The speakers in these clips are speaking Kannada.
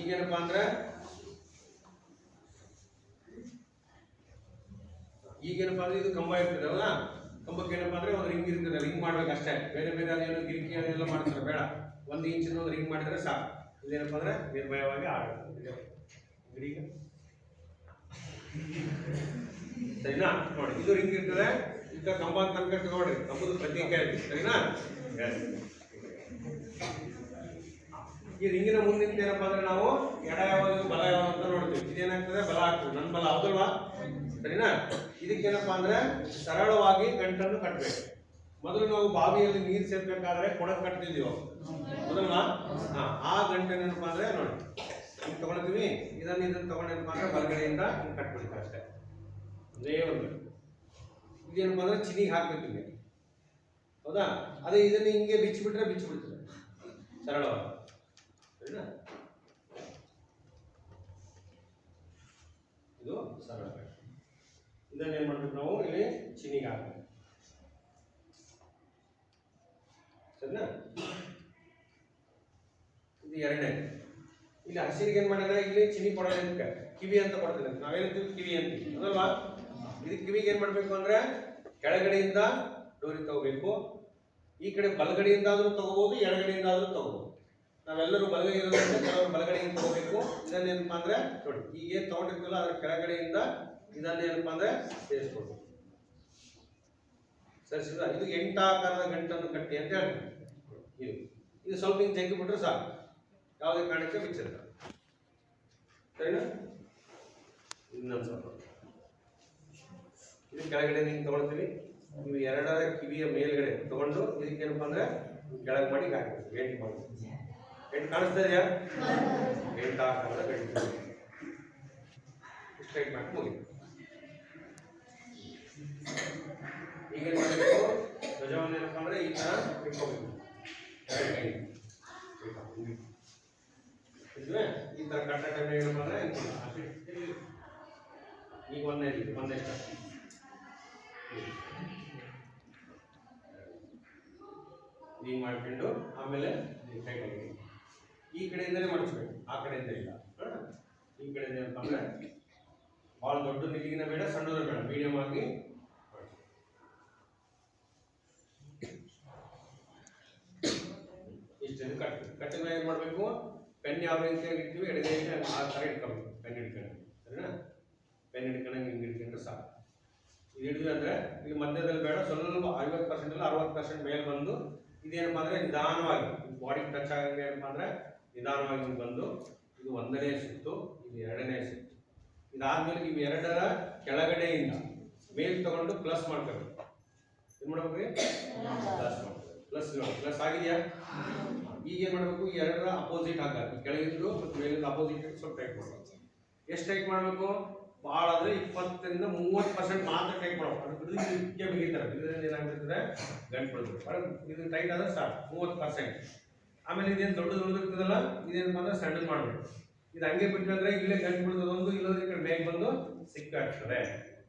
ಈಗೇನಪ್ಪ ಅಂದ್ರೆ ಈಗೇನಪ್ಪ ಅಂದ್ರೆ ಇದು ಕಂಬ ಇರ್ತದಲ್ಲ, ಕಂಬಕ್ಕೆ ಏನಪ್ಪ ಅಂದ್ರೆ ಒಂದು ರಿಂಗ್ ಇರ್ತದೆ ರಿಂಗ್ ಮಾಡ್ಬೇಕು ಅಷ್ಟೇ. ಬೇರೆ ಬೇರೆ ಅದೇನು ಗಿರಿಕಿ ಅದೆಲ್ಲ ಮಾಡ್ತಾರೆ, ಬೇಡ. ಒಂದು ಇಂಚಿನ ಒಂದು ರಿಂಗ್ ಮಾಡಿದ್ರೆ ಸಾಕು. ಇದೇನಪ್ಪ ಅಂದ್ರೆ ನಿರ್ಭಯವಾಗಿ ಈಗ. ಸರಿನಾ? ನೋಡಿ, ಇದು ರಿಂಗ್ ಇರ್ತದೆ. ಈಗ ಕಂಬ ಅಂತ ಅನ್ಕೊಂಡು ನೋಡ್ರಿ ಕಂಬದ ಪ್ರತ್ಯೇಕ ಇದೆ. ಸರಿನಾ. ಈ ರಿಂಗಿನ ಮುಂದೆ ಏನಪ್ಪ ಅಂದ್ರೆ ನಾವು ಎಡ ಯಾವಾಗ ಬಲ ಯಾವಾಗ ಅಂತ ನೋಡ್ತೀವಿ. ಇದೇನಾಗ್ತದೆ? ಬಲ ಆಗ್ತದೆ. ನನ್ನ ಬಲ ಹೌದಲ್ವಾ? ಸರಿನಾ? ಇದಕ್ಕೇನಪ್ಪ ಅಂದ್ರೆ ಸರಳವಾಗಿ ಗಂಟನ್ನು ಕಟ್ಟಬೇಕು ಮೊದಲು ನಾವು ಬಾವಿಯಲ್ಲಿ ನೀರು ಸೇರ್ಬೇಕಾದ್ರೆ ಕೊಡಕ್ ಕಟ್ತಿದ್ದೀವಿ ಮೊದಲ್ವಾ ಆ ಗಂಟೆನೇನಪ್ಪ ಅಂದ್ರೆ ನೋಡಿ. ಹಿಂಗ್ ತಗೊಳ್ತೀವಿ ಇದನ್ನ ಇದನ್ನ ತಗೊಂಡೇನಪ್ಪ ಅಂದ್ರೆ ಬಲಗಡೆಯಿಂದ ಹಿಂಗೆ ಕಟ್ಬಿಡ್ತಾರೆ ಅಷ್ಟೇ. ಒಂದೇ ಒಂದು. ಇದೇನಪ್ಪ ಅಂದ್ರೆ ಚಿನಿಗೆ ಹಾಕ್ಬೇಕು ಹೌದಾ? ಅದೇ ಇದನ್ನ ಹಿಂಗೆ ಬಿಚ್ಚಿಬಿಟ್ರೆ ಬಿಚ್ಚಿಬಿಡ್ತದೆ. ಸರಳವಾಗಿ. ಇದು ಸರಳ ಇದನ್ನ ಏನ್ ಮಾಡ್ಬೇಕು ನಾವು? ಇಲ್ಲಿ ಚಿನಿಗೆ ಹಾಕ್ಬೇಕು. ಸರಿನಾ? ಇದು ಎರಡನೇ. ಇಲ್ಲಿ ಹಸಿರಿಗೆ ಏನು ಮಾಡಿದ್ರೆ ಇಲ್ಲಿ ಚಿನಿ ಕೊಡೋದಕ್ಕೆ ಕಿವಿ ಅಂತ ಕೊಡ್ತದೆ ನಾವೇನಂತೀವಿ ಕಿವಿ ಅಂತೀವಿ ಅದಲ್ವಾ? ಇದು ಕಿವಿಗೆ ಏನು ಮಾಡಬೇಕು ಅಂದ್ರೆ ಕೆಳಗಡೆಯಿಂದ ಡೋರಿ ತಗೋಬೇಕು. ಈ ಕಡೆ ಬಲಗಡೆಯಿಂದ ಆದ್ರೂ ತಗೋಬಹುದು ಎಡಗಡೆಯಿಂದ ಆದ್ರೂ ತಗೋಬಹುದು ನಾವೆಲ್ಲರೂ ಬಲಗೈ ಇರೋದ್ರಿಂದ ಕೆಲವರು ಬಲಗಡೆಯಿಂದ ತಗೋಬೇಕು ಇದನ್ನೇನಪ್ಪ ಅಂದ್ರೆ ನೋಡಿ ಏನ್ ತಗೊಂಡಿರ್ತೀವಲ್ಲ, ಅದ್ರ ಕೆಳಗಡೆಯಿಂದ ಇದನ್ನೇನಪ್ಪ ಅಂದ್ರೆ ಸೇರಿಸ್ಕೊಡ್ಬೇಕು ಸರ್ ಇದು ಎಂಟಾಕಾರದ ಗಂಟನ್ನು ಕಟ್ಟಿ ಅಂತ ಹೇಳ್ತೀವಿ ಇದು. ಸ್ವಲ್ಪ ಹಿಂಗೆ ಜಗ್ಗಿ ಬಿಟ್ರೆ ಸಾಕು. ಯಾವುದೇ ಕಾರಣಕ್ಕೆ ಬಿಚ್ಚಿಲ್ಲ. ಇನ್ನೊಂದು ಸ್ವಲ್ಪ. ಇದು ಕೆಳಗಡೆ ಹಿಂಗೆ ತಗೊಳ್ತೀವಿ. ನೀವು ಎರಡರ ಕಿವಿಯ ಮೇಲ್ಗಡೆ ತಗೊಂಡು ಇದಕ್ಕೇನಪ್ಪ ಅಂದ್ರೆ ಕೆಳಗೆ ಮಾಡಿ ಹಾಕಬೇಕು ಎಂಟು ಮಾಡಿ. ಎಂಟು ಕಾಣಿಸ್ತಾ ಇದೆಯಾ? ಎಂಟು ಗಂಟೆ ಸ್ಟ್ರೈಟ್ ಮಾಡಿ ಹೋಗಿ ಈಗೇನು ಮಾಡಬೇಕು? ಧ್ವಜವನ್ನು ಏನಪ್ಪ ಅಂದ್ರೆ ಈ ಥರ ಇಟ್ಕೋಬೇಕು? ಈ ಥರ ಕಟ್ಟ ಟೈಮ್ ಏನಪ್ಪ. ಈಗ ಒಂದೇ ರೀತಿ, ಒಂದೇ ಸ್ಟೆಪ್ ಹಿಂಗೆ ಮಾಡ್ಕೊಂಡು ಆಮೇಲೆ ಕೈ ಈ ಕಡೆಯಿಂದಲೇ ಮಾಡಿಸ್ಬೇಕು ಆ ಕಡೆಯಿಂದ ಇಲ್ಲ? ಈ ಕಡೆಯಿಂದ ಅಂದ್ರೆ ಭಾಳ ದೊಡ್ಡ ನಿಲಿಗಿನ ಬೇಡ, ಸಣ್ಣದ ಬೇಡ. ಮೀಡಿಯಂ ಆಗಿ ಇಷ್ಟು ಇಷ್ಟನ್ನು ಕಟ್ಬೇಕು ಕಟ್ಟಿದ ಮೇಲೆ ಏನು ಮಾಡಬೇಕು? ಪೆನ್ ಯಾವ ರೀತಿ ಇಡ್ತೀವಿ? ಎಡಗೈಗೆ ಆ ಥರ ಇಟ್ಕೊಬೇಕು. ಪೆನ್ ಹಿಡ್ಕೊಂಡು ಸರಿನಾ? ಪೆನ್ ಹಿಡ್ಕೊಂಡಂಗೆ ಹಿಂಗೆ ಹಿಡ್ಕೊಂಡ್ರೆ ಸಾಕು. ಇದು ಹಿಡಿದ್ವಿ ಅಂದರೆ ಇಲ್ಲಿ ಮಧ್ಯದಲ್ಲಿ ಬೇಡ, ಸ್ವಲ್ಪ ಐವತ್ತು ಪರ್ಸೆಂಟಲ್ಲಿ ಅರವತ್ತು ಪರ್ಸೆಂಟ್ ಮೇಲೆ ಬಂದು ಇದೇನಪ್ಪ ಅಂದರೆ ನಿಧಾನವಾಗಿ ಬಾಡಿಗೆ ಟಚ್ ಆಗಂಗೆ ಏನಪ್ಪ ಅಂದರೆ ನಿಧಾನವಾಗಿ ಬಂದು ಇದು ಒಂದನೇ ಸುತ್ತು, ಇದು ಎರಡನೇ ಸುತ್ತು. ಇದಾದ್ಮೇಲೆ ನೀವು ಎರಡರ ಕೆಳಗಡೆಯಿಂದ ಮೇಲ್ ತಗೊಂಡು ಪ್ಲಸ್ ಮಾಡ್ಕೋಬೇಕು. ಏನ್ ಮಾಡ್ಬೇಕ್ರಿ ಪ್ಲಸ್ ಮಾಡ್ಬೇಕು ಪ್ಲಸ್ ಪ್ಲಸ್ ಆಗಿದೆಯಾ? ಈಗ ಏನು ಮಾಡಬೇಕು? ಎರಡರ ಅಪೋಸಿಟ್ ಹಾಕಬೇಕು. ಕೆಳಗಿದ್ರು ಮತ್ತು ಮೇಲಿಂದ ಅಪೋಸಿಟ್ ಸ್ವಲ್ಪ ಟೈಪ್ ಮಾಡ್ಬೇಕು. ಎಷ್ಟು ಟೈಪ್ ಮಾಡಬೇಕು? ಭಾಳ ಅಂದ್ರೆ ಇಪ್ಪತ್ತರಿಂದ ಮೂವತ್ತು ಪರ್ಸೆಂಟ್ ಮಾತ್ರ ಟೈಪ್ ಮಾಡ್ಬೇಕು. ಅದು ಬಿಡಿದು ಬಿಗಿತಾರೆ ಇದರಿಂದ ಏನಾಗ್ಬಿಡ್ತದೆ? ಗಂಟು ಬಿಡ್ಬೇಕು ಇದು ಟೈಟ್ ಆದ್ರೆ ಸಾಕು. ಮೂವತ್ತು ಪರ್ಸೆಂಟ್ ಆಮೇಲೆ ಇದೇನು ದೊಡ್ಡ ಇರ್ತದಲ್ಲ ಇದೇನಪ್ಪ ಮಾತ್ರ ಸಣ್ಣ ಮಾಡಬೇಕು. ಇದು ಹಂಗೆ ಬಿಟ್ಟಿದ್ರೆ ಇಲ್ಲೇ ಗಂಟು ಬಿಡೋದು ಒಂದು ಈ ಕಡೆ ಬೇಗ ಬಂದು ಸಿಕ್ಕಾಗ್ತದೆ.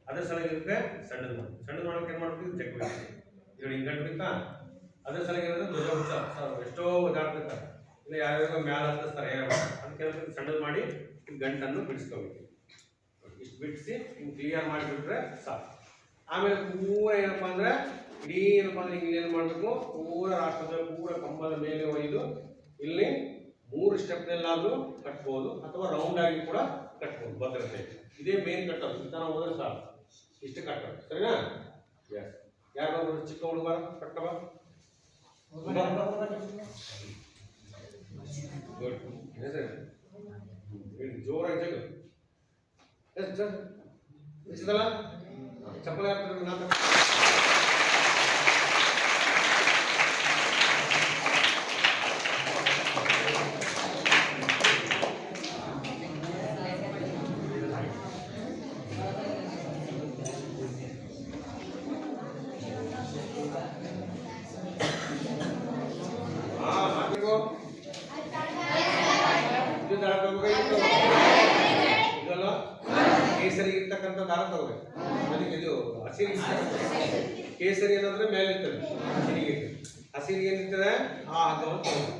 ಅದ್ರ ಸಲಗ ಇರುತ್ತೆ ಸಣ್ಣದು ಮಾಡಿ. ಸಣ್ಣದು ಮಾಡೋಕೆ ಏನು ಮಾಡ್ಬೇಕು? ಚೆಕ್ ಇದು ಹಿಂಗೆ ಗಂಟು ಬೇಕಾ ಅದ್ರ ಸಲಗ ಇರೋದು ಧ್ವಜ ಸ- ಎಷ್ಟೋ ಓದಾಡ್ತಿರ್ತಾರೆ ಇಲ್ಲ ಯಾರ್ಯಾರೋ ಮ್ಯಾಲ ಹತ್ತಿಸ್ತಾರೆ ಯಾರು ಅದಕ್ಕೆ ಸಣ್ಣದು ಮಾಡಿ ಗಂಟನ್ನು ಬಿಡಿಸ್ಕೋಬೇಕು. ಇಷ್ಟು ಬಿಡಿಸಿ ಹಿಂಗೆ ಕ್ಲಿಯರ್ ಮಾಡಿಬಿಟ್ರೆ ಸಾಕು. ಆಮೇಲೆ ಪೂರ ಏನಪ್ಪ ಅಂದ್ರೆ ಇಡೀ ಏನಪ್ಪ ಅಂದ್ರೆ ಏನ್ ಏನು ಮಾಡಬೇಕು? ಪೂರ ರಾಷ್ಟ್ರದ ಪೂರ ಕಂಬದ ಮೇಲೆ ಒಯ್ದು ಇಲ್ಲಿ ಮೂರು ಸ್ಟೆಪ್ನಲ್ಲಾದರೂ ಕಟ್ಬೋದು ಅಥವಾ ರೌಂಡ್ ಆಗಿ ಕೂಡ ಕಟ್ಬೋದು ಭದ್ರತೆ. ಇದೇ ಮೇನ್ ಕಟ್ಟೋದು ಈ ಥರ ಹೋದ್ರೆ ಸಾಕು. ಇಷ್ಟು ಕಟ್ಟೋದು ಸರಿನಾ? ಎಸ್ ಯಾರು ಚಿಕ್ಕ ಹುಡುಗ ಕಟ್ಟವ ಜೋರಾಗಿ ಜಗ ಸರ್ ಚಪ್ಪಲ ಹಾಕ್ತಾರೆ ನಾನು ಹಾ ಹಾಕಿಕೋ ಇದು ದಾರ ತಗೋಬೇಕು ಇದಲ್ಲ ಕೇಸರಿ ಇರ್ತಕ್ಕಂಥ ದಾರ ತಗೋಬೇಕು ಅದಕ್ಕೆ ಇದು ಹಸಿರು ಕೇಸರಿ ಏನಂದ್ರೆ ಮೇಲೆ ಇರ್ತದೆ ಹಸಿರಿಗೆ ಹಸಿರಿಗೆ ಏನಿರ್ತದೆ ಆ ಹಗ್ಗವನ್ನು ತಗೋಬೇಕು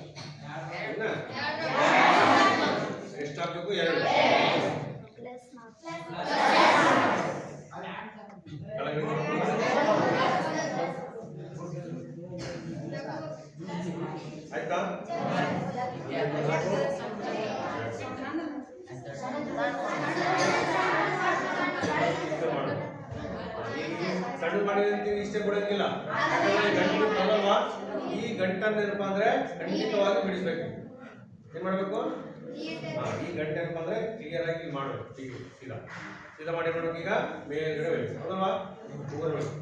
ಸರಿನಾ? ಎಷ್ಟು ಹಾಕ್ಬೇಕು ಎರಡು ಕೆಳಗಡೆ ಆಯ್ತಾ. ಸಣ್ಣ ಮಾಡಿದಂತೀವಿ ಇಷ್ಟೇ ಕೊಡಂಗಿಲ್ಲ. ಗಂಟು ತೊಗೊಳಲ್ವಾ ಈ ಗಂಟನ್ನ ಏನಪ್ಪಾ ಅಂದ್ರೆ ಖಂಡಿತವಾಗಿ ಬಿಡಿಸ್ಬೇಕು. ಏನ್ ಮಾಡ್ಬೇಕು? ಈ ಗಂಟೆ ಬಂದ್ರೆ ಕ್ಲಿಯರ್ ಆಗಿ ಇಲ್ಲಿ ಮಾಡ್ಬೇಕು ಈಗ ಸೀದಾ. ಸೀದಾ ಮಾಡಿ ನೋಡೋಕೆ ಈಗ? ಮೇಲ್ಗಡೆ ಬೇಕು ಹೌದಲ್ವಾ?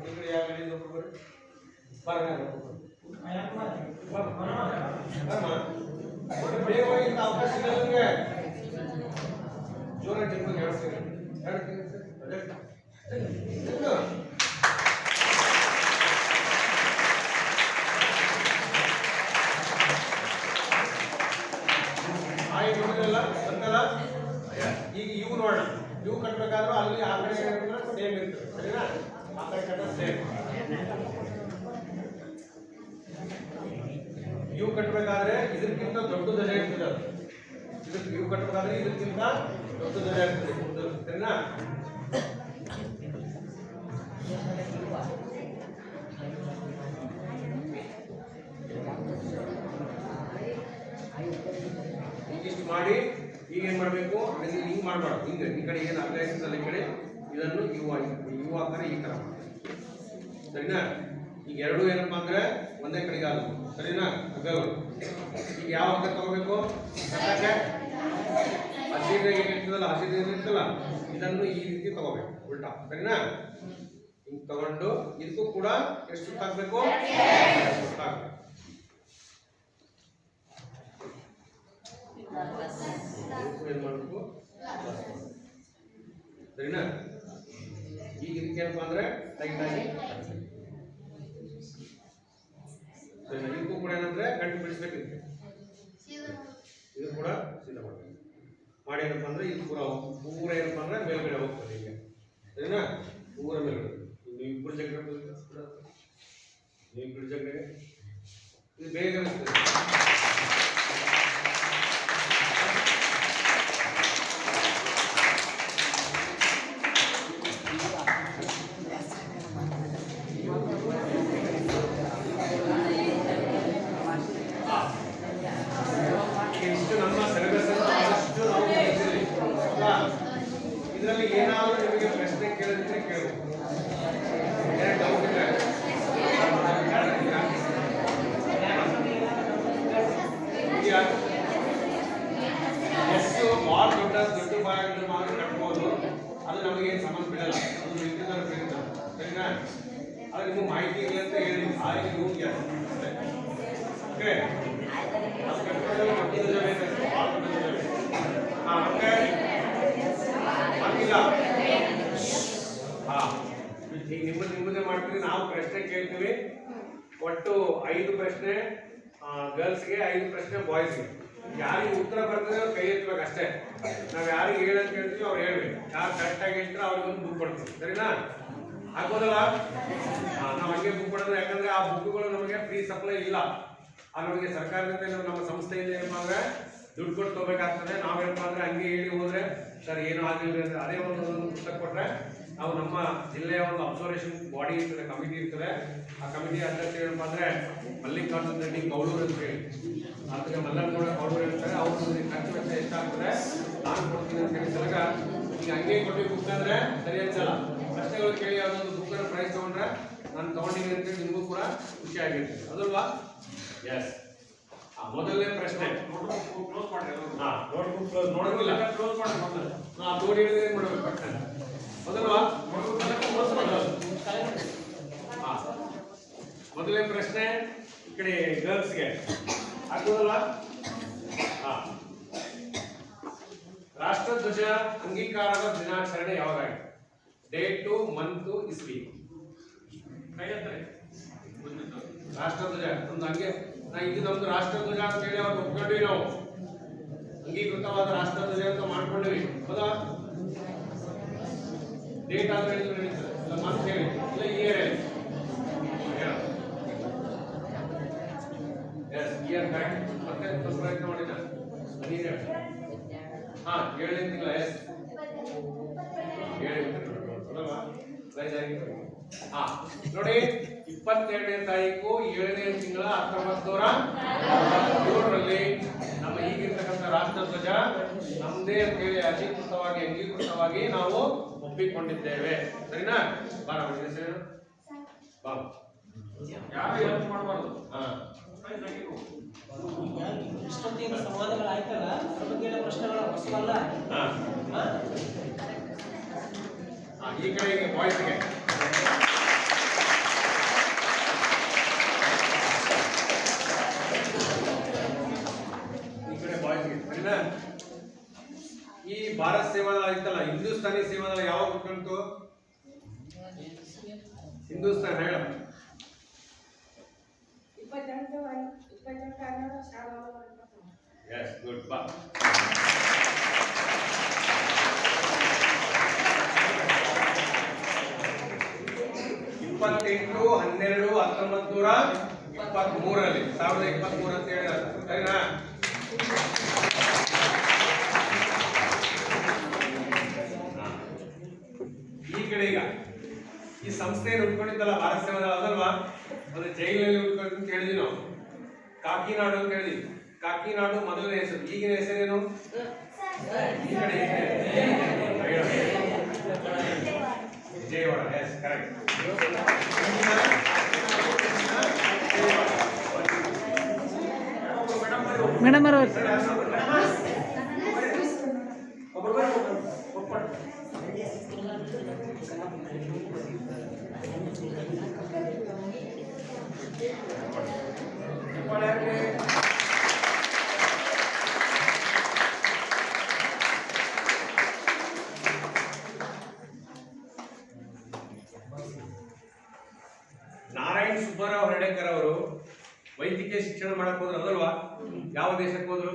ಈ ಕಡೆ ಯಾವ ಕಡೆ ಒಬ್ರು ಬರ್ರಿ ಬರ್ರಿ ಒಬ್ರು ಬರ್ರಿ. ಬರ್ರಮ್ಮ. ಮತ್ತೆ ಬೇಗ ಹೋಗಿ ಇಂಥ ಅವಕಾಶ ಸಿಗಲ್ಲ ನಿಮ್ಗೆ ಜೋರಾಗಿ ಹೇಳ್ತೀನಿ ಅದೇ ಇನ್ನು. ಆಯ್ತು ನೋಡಿದ್ರಲ್ಲ ಬಂತಲ್ಲ ಈಗ ಇವು ನೋಡೋಣ ಇವು ಕಟ್ಟಬೇಕಾದ್ರೂ ಅಲ್ಲಿ ಆ ಕಡೆ ಸೇಮ್ ಇರ್ತದೆ ಸರಿನಾ ಆ ಕಡೆ ಕಟ್ಟ ಸೇಮ್ ಇವು ಕಟ್ಟಬೇಕಾದ್ರೆ ಇದಕ್ಕಿಂತ ದೊಡ್ಡ ಧ್ವಜ ಇರ್ತದೆ ಇದಕ್ಕೆ ಇವು ಕಟ್ಟಬೇಕಾದ್ರೆ ಇದಕ್ಕಿಂತ ದೊಡ್ಡ ಧ್ವಜ ಇರ್ತದೆ ಸರಿನಾ? ಮಾಡಿ ಈಗ ಏನು ಮಾಡಬೇಕು ಹಿಂಗ್ ಮಾಡಬಾರ್ದು. ಹಿಂಗೆ, ಈ ಕಡೆ ಏನು ಅಭ್ಯಾಸ ಈ ಕಡೆ? ಇದನ್ನು ಇವು ಇವು ಹಾಕಿದ್ರೆ ಈ ಮಾಡ್ಬೇಕು. ಸರಿನಾ? ಈಗ ಎರಡು ಏನಪ್ಪ ಅಂದ್ರೆ ಒಂದೇ ಕಡೆಗೆ ಆಗ ಸರಿನಾ? ಹಗ್ಗಗಳು ಈಗ ಯಾವ ಅಂಕ ತಗೋಬೇಕು? ಕಟ್ಟಕ್ಕೆ ಹಸಿರು ಏನಿರ್ತದಲ್ಲ ಹಸಿರು ಏನಿರ್ತಲ್ಲ, ಇದನ್ನು ಈ ರೀತಿ ತಗೋಬೇಕು. ಉಲ್ಟಾ. ಸರಿನಾ? ಹಿಂಗ್ ತಗೊಂಡು ಇದಕ್ಕೂ ಕೂಡ ಎಷ್ಟು ಹಾಕ್ಬೇಕು? ಏನ್ ಸರಿನಾ? ಈಗ ಇದಕ್ಕೆ ಏನಪ್ಪಾ ಅಂದ್ರೆ ಟೈಟ್ ಆಗಿ ಕಟ್ಬೇಕು. ಸರಿನಾ ಇದಕ್ಕೂ ಕೂಡ ಏನಂದ್ರೆ ಗಂಟು ಬಿಡಿಸ್ಬೇಕು ಇದಕ್ಕೆ ಇದು ಕೂಡ ಸೀದಾ ಮಾಡಬೇಕು ಮಾಡಿ ಏನಪ್ಪಾ ಅಂದ್ರೆ ಇದು ಪೂರ ಪೂರ ಏನಪ್ಪಾ ಅಂದ್ರೆ ಮೇಲ್ಗಡೆ ಹೋಗ್ತದೆ ಹೀಗೆ ಸರಿನಾ ಪೂರ ಮೇಲ್ಗಡೆ ನೀವು ಇಬ್ಬರು ಜಗಳ ನೀವು ಇಬ್ಬರು ಜಗಳ ಇದು ಬೇಗ ಇರ್ತದೆ ಇಷ್ಟು ನಮ್ಮ ಸಿಲೆಬಸ್ ಆದಷ್ಟು ನಾವು ಓದಿದ್ದೀವಿ. ಅಲ್ವಾ? ಇದರಲ್ಲಿ ಏನಾದರೂ ನಿಮಗೆ ಪ್ರಶ್ನೆ ಕೇಳಿದ್ರೆ ಕೇಳಬೇಕು ಏನಾದ್ರು ಡೌಟ್ ಇದ್ರೆ ಇದೆಯಾ? ಎಷ್ಟು ಭಾಳ ದೊಡ್ಡ ದೊಡ್ಡ ಭಾಗಗಳು ಮಾತ್ರ ಕಟ್ಬೋದು ಅದು ನಮಗೆ ಏನು ಸಂಬಂಧ ಬಿಡಲ್ಲ ಅದು ನಿಂತಿದ್ದಾರೆ ಬಿಡುತ್ತೆ ಸರಿನಾ ಅದು ನಿಮಗೆ ಮಾಹಿತಿ ಇಲ್ಲ ಅಂತ ಹೇಳಿ ಆಯ್ತು ಹೋಗಿ ಓಕೆ ಅದು ಕಟ್ಕೊಳ್ಳೋ ಮಟ್ಟದ ಜನ ಇದೆ, ಭಾಳ ದೊಡ್ಡ ಜನ ಇದೆ. ಹಾ, ಮತ್ತೆ ಆಗಿಲ್ಲ ಹಾ ಈಗ ನಿಮ್ಮದು ನಿಮ್ಮದೇ ಮಾಡ್ತೀವಿ. ನಾವು ಪ್ರಶ್ನೆ ಕೇಳ್ತೀವಿ. ಒಟ್ಟು ಐದು ಪ್ರಶ್ನೆ ಗರ್ಲ್ಸ್ಗೆ ಐದು ಪ್ರಶ್ನೆ ಬಾಯ್ಸ್ಗೆ. ಯಾರಿಗೆ ಉತ್ತರ ಬರ್ತದೆ ಅವ್ರು ಕೈ ಎತ್ತಬೇಕು ಅಷ್ಟೇ. ನಾವು ಯಾರಿಗೆ ಹೇಳಂತ ಹೇಳ್ತೀವಿ ಅವ್ರು ಹೇಳ್ಬೇಕು. ಯಾರು ಕರೆಕ್ಟಾಗಿ ಹೇಳ್ತಾರೆ ಅವ್ರಿಗೆ ಒಂದು ಬುಕ್ ಕೊಡ್ತೀವಿ. ಸರಿನಾ? ಹಾಕೋದಲ್ಲ ನಾವು ಹಂಗೆ ಬುಕ್ ಕೊಡೋದು, ಯಾಕಂದ್ರೆ ಆ ಬುಕ್ಗಳು ನಮಗೆ ಫ್ರೀ ಸಪ್ಲೈ ಇಲ್ಲ. ಆ, ನಮಗೆ ಸರ್ಕಾರದಿಂದ ನಮ್ಮ ಸಂಸ್ಥೆಯಿಂದ ಏನಪ್ಪಾ ಅಂದ್ರೆ ದುಡ್ಡು ಕೊಟ್ಟು ತಗೋಬೇಕಾಗ್ತದೆ. ನಾವೇನಪ್ಪ ಅಂದ್ರೆ ಹಂಗೆ ಹೇಳಿ ಹೋದ್ರೆ, ಸರ್, ಏನು ಆಗಿಲ್ಲ ಅಂದ್ರೆ ಅದೇ ಒಂದು ಪುಸ್ತಕ ಕೊಟ್ರೆ ನಾವು ನಮ್ಮ ಜಿಲ್ಲೆಯ ಒಂದು ಅಬ್ಸರ್ವೇಷನ್ ಬಾಡಿ ಇರ್ತದೆ ಕಮಿಟಿ ಇರ್ತದೆ. ಆ ಕಮಿಟಿ ಅಧ್ಯಕ್ಷ ಏನಪ್ಪ ಅಂದ್ರೆ ಮಲ್ಲಿಕಾರ್ಜುನ್ ರೆಡ್ಡಿ ಗೌಡೂರು ಅಂತ ಹೇಳಿ. ಅದಕ್ಕೆ ಮಲ್ಲನಗೌಡ ಗೌಡೂರು ಇರ್ತಾರೆ ಅವ್ರು ಖರ್ಚು ವೆಚ್ಚ ಎಷ್ಟಾಗ್ತದೆ? ನಾನು ಕೊಡ್ತೀನಿ ಅಂತ ಹೇಳಿದಾಗ ಈಗ ಹಂಗೆ ಕೊಟ್ಟು ಬುಕ್ ಅಂದ್ರೆ ಸರಿ ಅನ್ಸಲ್ಲ ಪ್ರಶ್ನೆಗಳು ಕೇಳಿ ಅದೊಂದು ಬುಕ್ ಪ್ರೈಸ್ ತಗೊಂಡ್ರೆ ನಾನು ತಗೊಂಡಿದ್ದೀನಿ ಅಂತೇಳಿ ನಿಮಗೂ ಕೂಡ ಖುಷಿ ಆಗಿರ್ತದೆ ಅದಲ್ವಾ? ಎಸ್ ಮೊದಲನೇ ಪ್ರಶ್ನೆ. ಕ್ಲೋಸ್ ಮಾಡಿ ಹಾ ನೋಟ್ಬುಕ್ ಕ್ಲೋಸ್ ನೋಡೋದಿಲ್ಲ ಕ್ಲೋಸ್ ಮಾಡಿ ಮೊದಲು. ನಾ ನೋಡಿ ಹೇಳಿದ್ರೆ ಏನ್ ಮಾಡ್ಬೇಕು ಪಟ್ಟಣ ಮೊದಲ್ವಾ ಕ್ಲೋಸ್ ಮಾಡೋದು ಹಾ. ಮೊದಲನೇ ಪ್ರಶ್ನೆ ಈ ಕಡೆ ಗರ್ಲ್ಸ್ಗೆ ಆಗ್ಬೋದಲ್ಲ? ಹಾ. ರಾಷ್ಟ್ರಧ್ವಜ ಅಂಗೀಕಾರದ ದಿನಾಚರಣೆ ಯಾವಾಗ ಡೇಟು ಮಂತು ಇಸ್ವಿ ಕೈ ಹತ್ತಿರ ರಾಷ್ಟ್ರಧ್ವಜ ಒಂದು ಹಂಗೆ. ಇದು ನಮ್ದು ರಾಷ್ಟ್ರಧ್ವಜ ಅಂತ ಹೇಳಿ ಅವ್ರು ಒಪ್ಕೊಂಡ್ವಿ ನಾವು ಅಂಗೀಕೃತವಾದ ರಾಷ್ಟ್ರಧ್ವಜ ಅಂತ ಮಾಡ್ಕೊಂಡ್ವಿ ಹೌದಾ ಡೇಟ್ ಆದ್ರೆ ಹೇಳಿದ್ರು ನಡೀತದೆ ಇಲ್ಲ ಮಂತ್ ಹೇಳಿ ಇಲ್ಲ ಇಯರ್ ಹೇಳಿ ಎಸ್ ಇಯರ್ ಕರೆಕ್ಟ್ ಮತ್ತೆ ಸ್ವಲ್ಪ ಪ್ರಯತ್ನ ಮಾಡಿದ ನೀನು ಹೇಳು ಹಾ ಏಳನೇ ತಿಂಗಳ ಎಸ್ ಏಳನೇ ತಿಂಗಳು ಅಲ್ವಾ ರೈಟ್ ಆಗಿದೆ ಹಾ ನೋಡಿ ಇಪ್ಪತ್ತೆರಡನೇ ತಾರೀಕು ಏಳನೇ ತಿಂಗಳ ಹತ್ತೊಂಬತ್ತು ನೂರ ನಮ್ಮ ಈಗಿರ್ತಕ್ಕಂಥ ರಾಷ್ಟ್ರಧ್ವಜ ನಮ್ಮದೇ ಅಂತೇಳಿ ಅಧಿಕೃತವಾಗಿ ಅಂಗೀಕೃತವಾಗಿ ನಾವು ಒಪ್ಪಿಕೊಂಡಿದ್ದೇವೆ. ಸರಿನಾ? ಬಾರ ಮನೆ ಹೆಸರೇನು? ಬಾ ಯಾರು ಯೋಚನೆ ಮಾಡಬಾರ್ದು? ಇಷ್ಟೊತ್ತಿಗೆ ಸಂವಾದಗಳಾಯ್ತಲ್ಲ ಎಲ್ಲ ಪ್ರಶ್ನೆಗಳು ಹೊಸವಲ್ಲ ಈ ಕಡೆಗೆ ಬಾಯ್ಸ್ಗೆ ಈ ಕಡೆ ಬಾಯ್ಸ್ಗೆ ಸರಿನಾ ಈ ಭಾರತ್ ಸೇವಾದಳ ಇತ್ತಲ್ಲ ಹಿಂದೂಸ್ತಾನಿ ಸೇವಾದಳ ಯಾವಾಗ ಹುಟ್ಕೊಂತು ಹಿಂದೂಸ್ತಾನ್ ಹೇಳ. ಎಸ್ ಗುಡ್ ಬಾ ಇಪ್ಪತ್ತೆಂಟು ಹನ್ನೆರಡು ಹತ್ತೊಂಬತ್ತು ನೂರ ಇಪ್ಪತ್ತ್ ಮೂರಲ್ಲಿ ಸಾವಿರದ ಇಪ್ಪತ್ತ್ ಮೂರು ಅಂತ ಹೇಳಿದ ಸರಿನಾ? ಈಗ ಈ ಸಂಸ್ಥೆಯನ್ನು ಉಟ್ಕೊಂಡಿದ್ದಲ್ಲ ಭಾರತ ಸೇವಾದಳ ಅದಲ್ವಾ ಅದು ಜೈಲಿನಲ್ಲಿ ಉಟ್ಕೊಂಡು ಅಂತ ಹೇಳಿದ್ವಿ ನಾವು ಕಾಕಿನಾಡು ಅಂತ ಹೇಳಿದ್ವಿ ಕಾಕಿನಾಡು ಮೊದಲನೇ ಹೆಸರು ಈಗಿನ ಹೆಸರೇನು ಈ ಕಡೆ ವಿಜಯವಾಡ ಎಸ್ ಕರೆಕ್ಟ್ ಒಬ್ರು ಮೇಡಮ್ ಬರೀ ಒಬ್ರು ಮೇಡಮ್ ಅವ್ರ ನಾರಾಯಣ್ ಸುಬ್ಬರಾವ್ ಹರ್ಡೇಕರ್ ಅವರು ವೈದ್ಯಕೀಯ ಶಿಕ್ಷಣ ಮಾಡಕ್ ಹೋದ್ರು ಅದಲ್ವಾ ಯಾವ ದೇಶಕ್ಕೆ ಹೋದ್ರು?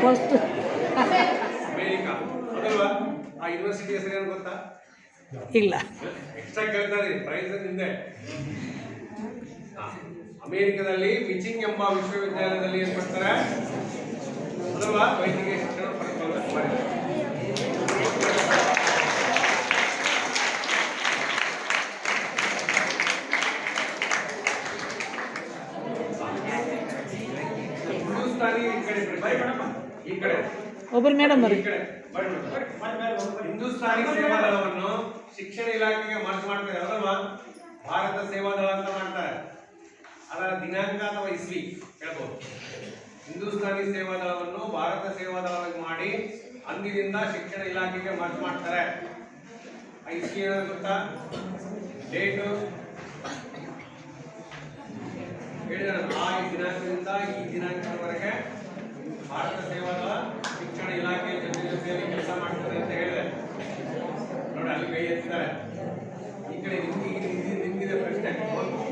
ಫಸ್ಟ್ ಆ ಯೂನಿವರ್ಸಿಟಿ ಹೆಸರೇನು ಗೊತ್ತಾ ಇಲ್ಲ ಎಕ್ಸ್ಟ್ರಾ ಕೇಳ್ತಾ ಇದೀನಿ ಪ್ರೈಸ್ ಹಾ. ಅಮೆರಿಕದಲ್ಲಿ ಮಿಚಿಂಗ್ ಎಂಬ ವಿಶ್ವವಿದ್ಯಾಲಯದಲ್ಲಿ ಏನ್ ಮಾಡ್ತಾರೆ ಅಲ್ವಾ ವೈದ್ಯಕೀಯ ಶಿಕ್ಷಣ ಹಿಂದೂಸ್ತಾನಿ ಈ ಕಡೆ ಬರೀ ಮೇಡಮ್ ಒಬ್ಬರು ಮೇಡಮ್ ಅವರು. ಹಿಂದೂಸ್ತಾನಿ ಸೇವಾದಳವನ್ನು ಶಿಕ್ಷಣ ಇಲಾಖೆಗೆ ಮರ್ಜ್ ಮಾಡ್ತಾರೆ ಅಲ್ವಾ ಭಾರತ ಸೇವಾದಳ ಅಂತ ಮಾಡ್ತಾರೆ. ಅದರ ದಿನಾಂಕ ಅಥವಾ ಇಸ್ವಿ ಹೇಳ್ಬೋದು. ಹಿಂದೂಸ್ತಾನಿ ಸೇವಾದಳವನ್ನು ಭಾರತ ಸೇವಾದಳವಾಗಿ ಮಾಡಿ ಅಂದಿನಿಂದ ಶಿಕ್ಷಣ ಇಲಾಖೆಗೆ ಮರ್ಜ್ ಮಾಡ್ತಾರೆ. ಇಸ್ವಿ ಏನೋ ಗೊತ್ತಾ? ಡೇಟು? ಹೇಳಿದ ಆ ಈ ದಿನಾಂಕದಿಂದ ಈ ದಿನಾಂಕದವರೆಗೆ ಭಾರತ ಸೇವಾ ಶಿಕ್ಷಣ ಇಲಾಖೆ ಜೊತೆ ಸೇರಿ ಕೆಲಸ ಮಾಡ್ತಾರೆ ಅಂತ ಹೇಳಿದೆ. ನೋಡಿ, ಅಲ್ಲಿ ಕೈ ಎತ್ತಿದ್ದಾರೆ. ಈ ಕಡೆ ನಿಮ್ಗೆ ನಿಮ್ಗಿದೆ ಪ್ರಶ್ನೆ.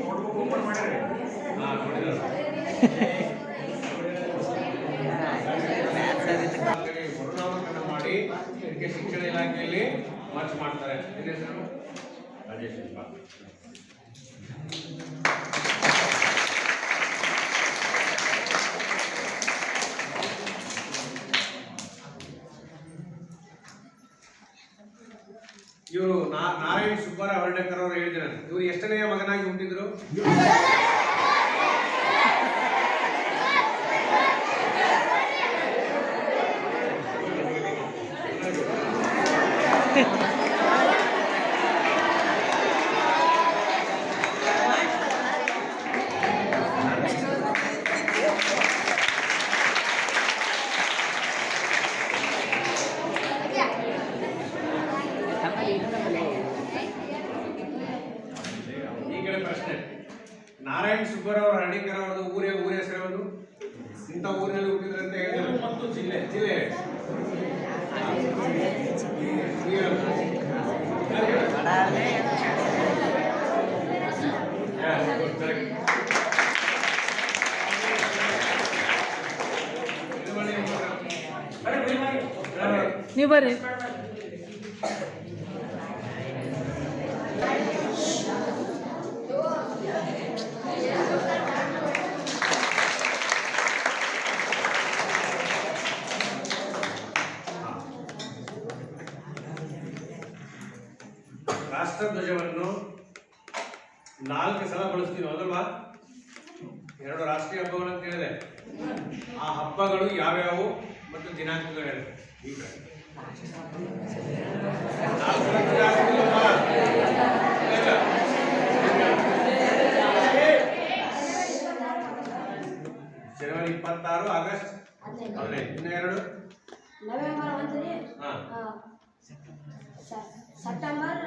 ನೋಡ್ಬೇಕು ಓಪನ್ ಮಾಡಿರಿ ಹಾ, ನೋಡಿದ್ರು. ಮರುನಾಮಕರಣ ಮಾಡಿ ಇದಕ್ಕೆ ಶಿಕ್ಷಣ ಇಲಾಖೆಯಲ್ಲಿ ಮಾರ್ಚ್ ಮಾಡ್ತಾರೆ. ರಾಜೇಶ್ ಅಂತ. ಇವರು ಸುಬ್ಬರಾವ್ ಹರ್ಡೇಕರ್ ಅವರು ಹೇಳಿದ್ರು. ಇವರು ಎಷ್ಟನೆಯ ಮಗನಾಗಿ ಹುಟ್ಟಿದ್ರು? ಬರ್ರಿ ರಾಷ್ಟ್ರಧ್ವಜವನ್ನು ನಾಲ್ಕು ಸಲ ಬಳಸ್ತೀವಿ ಅದಲ್ವಾ ಎರಡು ರಾಷ್ಟ್ರೀಯ ಹಬ್ಬಗಳು ಅಂತ ಹೇಳಿದೆ ಆ ಹಬ್ಬಗಳು ಯಾವ್ಯಾವು ಮತ್ತು ದಿನಾಂಕಗಳು ಹೇಳಿ ಜನವರಿ ಇಪ್ಪತ್ತಾರು ಆಗಸ್ಟ್ ಹದಿನೈದು. ಇನ್ನೆರಡು ಎರಡು? ನವೆಂಬರ್ ಸೆಪ್ಟೆಂಬರ್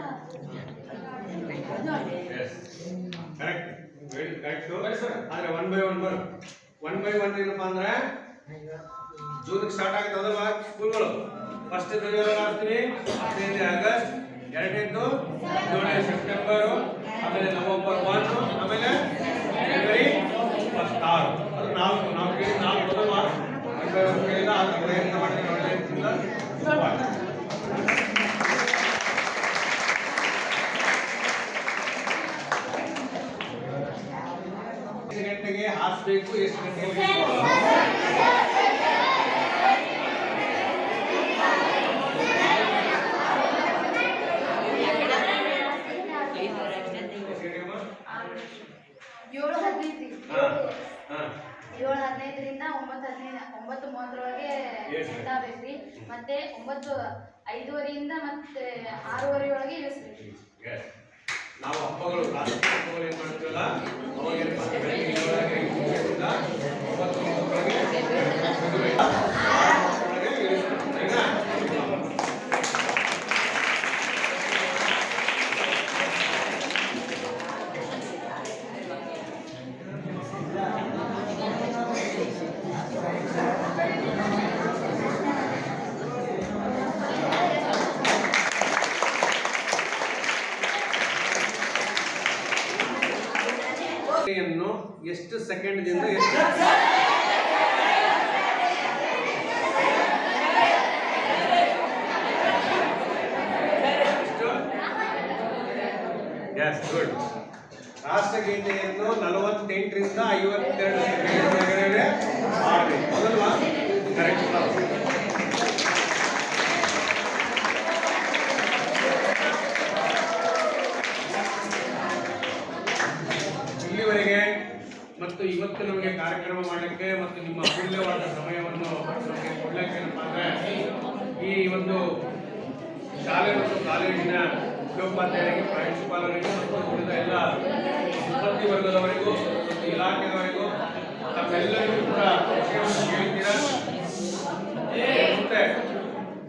ಕರೆಕ್ಟ್ ಕರೆಕ್ಟ್ ಆದ್ರೆ ಒನ್ ಬೈ ಒನ್ ಬರ್. ಒನ್ ಬೈ ಒನ್ ಏನಪ್ಪಾ ಅಂದ್ರೆ ಜೂನ್ ಸ್ಟಾರ್ಟ್ ಆಗುತ್ತೆ. ಅದಲ್ವಾ ಸ್ಕೂಲ್ಗಳು ಫಸ್ಟ್ ಆಡ್ತೀವಿ ಹದಿನೈದು ಆಗಸ್ಟ್ ಎರಡನೇದ್ದು ಏಳನೇ ಸೆಪ್ಟೆಂಬರು ಆಮೇಲೆ ನವಂಬರ್ ಒನ್ ಆಮೇಲೆ ಜನವರಿ ಇಪ್ಪತ್ತಾರು ಅದು ನಾಲ್ಕು ನಾವು ಕೇಳಿ ನಾಲ್ಕು ಅದಲ್ವಾ ಒನ್ ಬೈ ಒನ್ ಕೇಳಿದ ಆದ್ರೆ ಪ್ರಯತ್ನ ಮಾಡ್ತೀನಿ ಒಳ್ಳೆ ರೀತಿಯಿಂದ ಎಷ್ಟು ಗಂಟೆಗೆ ಹಾಸ್ಬೇಕು ಎಷ್ಟು ಗಂಟೆಗೆ ನಿಲ್ಲಿಸ್ಬೇಕು? ಎಷ್ಟು ಗಂಟೆಗಮ್ಮ? ಏಳು ಹದಿನೈದು ಹಾ, ಹಾ. ಏಳು ಹದಿನೈದರಿಂದ ಒಂಬತ್ತು ಹದಿನೈದು ಒಂಬತ್ತು ಆಗ್ಬೇಕ್ರಿ ಮತ್ತೆ ಒಂಬತ್ತು ಐದುವರೆಯಿಂದ ಮತ್ತೆ ಆರೂವರೆ ಒಳಗೆ ಇಳಿಸ್ಬೇಕು ನಾವು ಹಬ್ಬಗಳು ಹಬ್ಬಗಳು ಏನ್ ಮಾಡ್ತೀವಲ್ಲ? ಅವಾಗ ಬೆಳಿಗ್ಗೆ ಒಂಬತ್ತು ಒಂಬತ್ತರೊಳಗೆ ಇಳಿಸ್ಬೇಕು. ಆರರೊಳಗೆ ಇಳಿಸ್ಬೇಕು. ಸರಿನಾ? ಯನ್ನು ಎಷ್ಟು ಸೆಕೆಂಡ್ದಿಂದ ಎಷ್ಟು ಎಸ್ ಗುಡ್ ರಾಷ್ಟ್ರಗೀತೆಯನ್ನು ನಲವತ್ತೆಂಟರಿಂದ ಐವತ್ತೆರಡು ಸೆಕೆಂಡ್ ಒಳಗಡೆ ಮಾಡಬೇಕು ಅದಲ್ವಾ ಕರೆಕ್ಟ್ ಮತ್ತು ನಮಗೆ ಕಾರ್ಯಕ್ರಮ ಮಾಡಲಿಕ್ಕೆ ಮತ್ತು ನಿಮ್ಮ ಅಮೂಲ್ಯವಾದ ಸಮಯವನ್ನು ನಮಗೆ ಕೊಡ್ಲಿಕ್ಕೆ ಅಂದರೆ, ಈ ಒಂದು ಶಾಲೆ ಮತ್ತು ಕಾಲೇಜಿನ ಮುಖ್ಯೋಪಾಧ್ಯಾಯರಿಗೆ, ಪ್ರಾಂಶುಪಾಲರಿಗೆ ಮತ್ತು ಉಳಿದ ಎಲ್ಲ ಸಿಬ್ಬಂದಿ ವರ್ಗದವರಿಗೂ ಮತ್ತು ಇಲಾಖೆಯವರಿಗೂ ತಮ್ಮೆಲ್ಲರಿಗೂ ಕೂಡ ಹೇಳ್ತೀರಾ ಮತ್ತೆ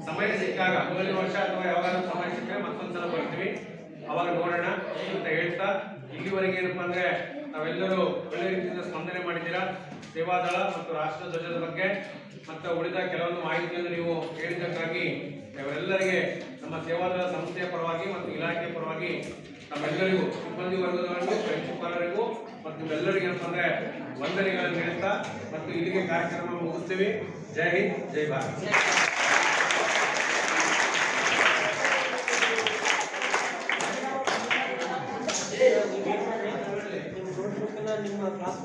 ಸಮಯ ಸಿಕ್ಕಾಗ ಮುಂದಿನ ವರ್ಷ ಅಥವಾ ಯಾವಾಗ ಸಮಯ ಸಿಕ್ಕಾಗ ಮತ್ತೊಂದ್ಸಲ ಬರ್ತೀವಿ. ಅವಾಗ ನೋಡೋಣ ಅಂತ ಹೇಳ್ತಾ, ಇಲ್ಲಿವರೆಗೆ ಏನಪ್ಪ ಅಂದ್ರೆ ನಾವೆಲ್ಲರೂ ಒಳ್ಳೆ ರೀತಿಯಿಂದ ಸ್ಪಂದನೆ ಮಾಡಿದ್ದೀರಾ? ಸೇವಾದಳ ಮತ್ತು ರಾಷ್ಟ್ರ ಧ್ವಜದ ಬಗ್ಗೆ ಮತ್ತು ಉಳಿದ ಕೆಲವೊಂದು ಮಾಹಿತಿಯನ್ನು ನೀವು ಹೇಳಿದ್ದಕ್ಕಾಗಿ ನಾವೆಲ್ಲರಿಗೆ ನಮ್ಮ ಸೇವಾದಳ ಸಂಸ್ಥೆಯ ಪರವಾಗಿ ಮತ್ತು ಇಲಾಖೆಯ ಪರವಾಗಿ ನಮ್ಮೆಲ್ಲರಿಗೂ, ಸಿಬ್ಬಂದಿ ವರ್ಗದವರಿಗೂ ಪ್ರಿನ್ಸಿಪಾಲರಿಗೂ ಮತ್ತು ನಿಮ್ಮೆಲ್ಲರಿಗೂ ಅಂತಂದರೆ ವಂದನೆಗಳನ್ನು ಹೇಳ್ತಾ ಮತ್ತು ಇಲ್ಲಿಗೆ ಕಾರ್ಯಕ್ರಮ ಮುಗಿಸ್ತೀವಿ. ಜೈ ಹಿಂದ್, ಜೈ ಭಾರತ್. ಕ್ಲಾಸ್